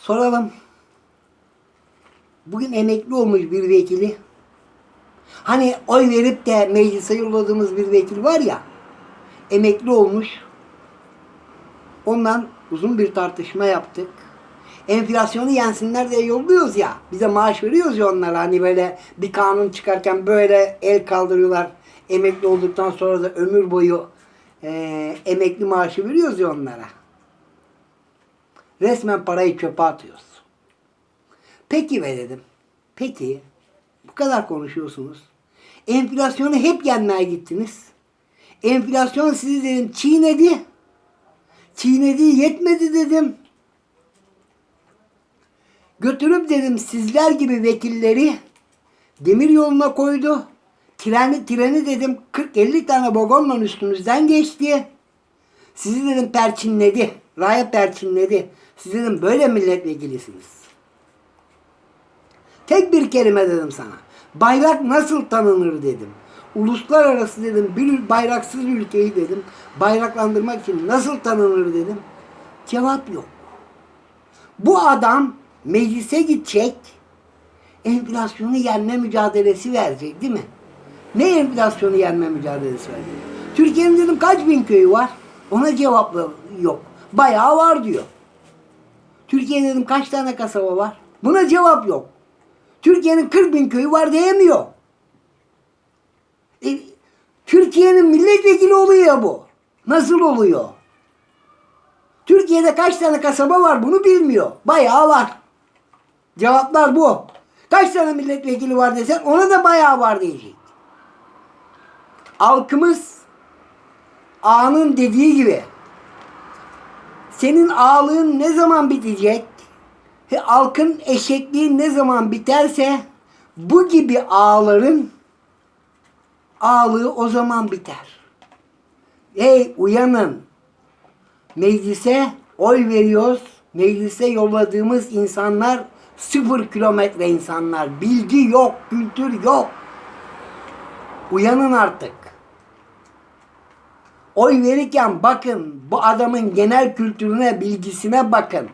Soralım. Bugün emekli olmuş bir vekili. Hani oy verip de meclise yolladığımız bir vekil var ya. Emekli olmuş. Ondan uzun bir tartışma yaptık. Enflasyonu yensinler diye yolluyoruz ya. Bize maaş veriyoruz ya onlara. Hani böyle bir kanun çıkarken böyle el kaldırıyorlar. Emekli olduktan sonra da ömür boyu eee, emekli maaşı veriyoruz ya onlara. Resmen parayı çöpe atıyoruz. Peki be dedim. Peki bu kadar konuşuyorsunuz. Enflasyonu hep yenmeye gittiniz. Enflasyon sizi dedim çiğnedi. Çiğnedi yetmedi dedim. Götürüp dedim sizler gibi vekilleri demir yoluna koydu. Treni, treni dedim 40-50 tane vagonla üstünüzden geçti. Sizi dedim perçinledi. Raya perçinledi. Siz dedim böyle milletvekilisiniz. Tek bir kelime dedim sana. Bayrak nasıl tanınır dedim. Uluslararası dedim bir bayraksız ülkeyi dedim bayraklandırmak için nasıl tanınır dedim. Cevap yok. Bu adam meclise gidecek enflasyonu yenme mücadelesi verecek değil mi? Ne enflasyonu yenme mücadelesi verecek? Türkiye'nin dedim kaç bin köyü var? Ona cevap yok. Bayağı var diyor. Türkiye'nin dedim kaç tane kasaba var? Buna cevap yok. Türkiye'nin 40 bin köyü var diyemiyor. E, Türkiye'nin milletvekili oluyor bu. Nasıl oluyor? Türkiye'de kaç tane kasaba var bunu bilmiyor. Bayağı var. Cevaplar bu. Kaç tane milletvekili var desen ona da bayağı var diyecek. Halkımız ağanın dediği gibi senin ağalığın ne zaman bitecek? Halkın eşekliği ne zaman biterse bu gibi ağaların ağalığı o zaman biter. Ey uyanın. Meclise oy veriyoruz. Meclise yolladığımız insanlar sıfır kilometre insanlar. Bilgi yok, kültür yok. Uyanın artık. Oy verirken bakın bu adamın genel kültürüne, bilgisine bakın.